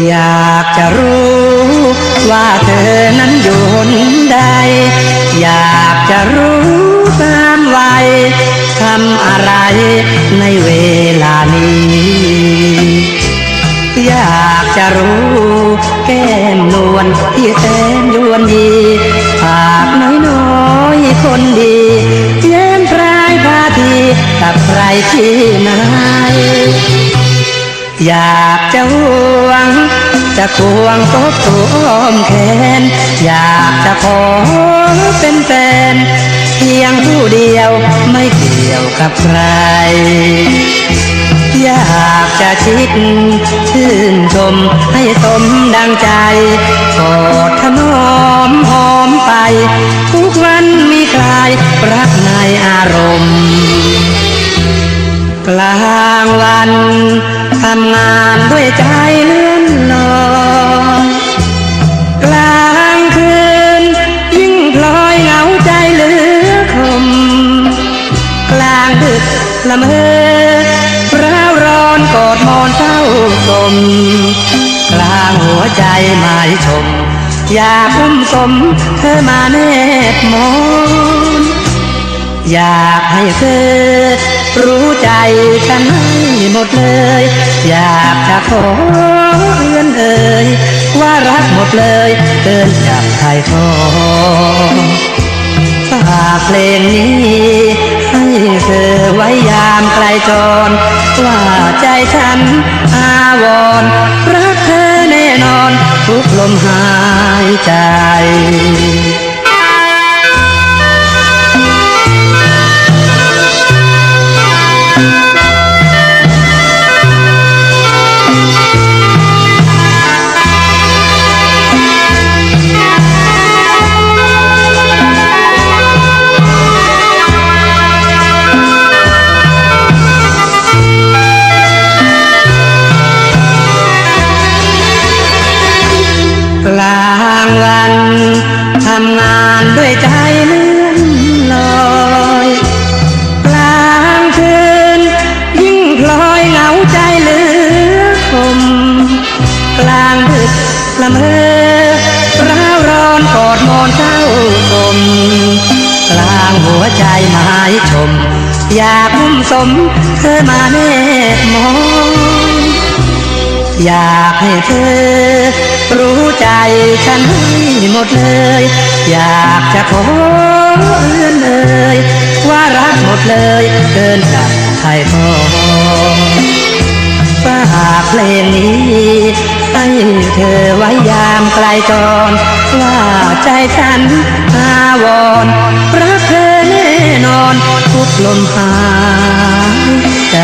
อยากจะรู้ว่าเธอนั้นอยู่หนใด อยากจะรู้ตามวัยทำอะไรในเวลานี้ อยากจะรู้แก้มนวลที่แสนยวนดีปากน้อยน้อยคนดีเย้มพรายพาทีกับใครที่ไหนอยากจะห่วง จะควงตบตัวอ้อมแขน อยากจะขอเป็นแฟนเพียงผู้เดียวไม่เกี่ยวกับใคร อยากจะชิดชื่นชมให้สมดังใจกอดถนอมหอมไป ทุกวันมีใครรักในอารมณ์กลางวันทำงานด้วยใจเลื สม กลางหัวใจหมายชม อยากอุ้มสมเธอมาแนบมนอยากให้เธอรู้ใจฉันให้หมดเลย อยากจะขอเอื้อนเอ่ยว่ารักหมดเลยเกินจับใครทอฝากเพลงนี้ให้เธอไว้ยามไกลจร ว่าใจฉันอาวร ด้วยใจเลื่อนลอยกลางคืน ยิ่งพลอยเหงาใจเหลือคม กลางดึกละเมอร้าวร้อนกอดมอนเศร้าสมกลางหัวใจหมายชม อยากอุ้มสมเธอมาแนบมองอยากให้เธอ รู้ใจฉันให้หมดเลย อยากจะขอเอื้อนเอ่ยว่ารักหมดเลยเกินกับใครพอฝากเพลงนี้ให้เธอไว้ยามไกลจรว่าใจฉันอาวรณ์รักเธอแน่นอนทุกลมหายใจ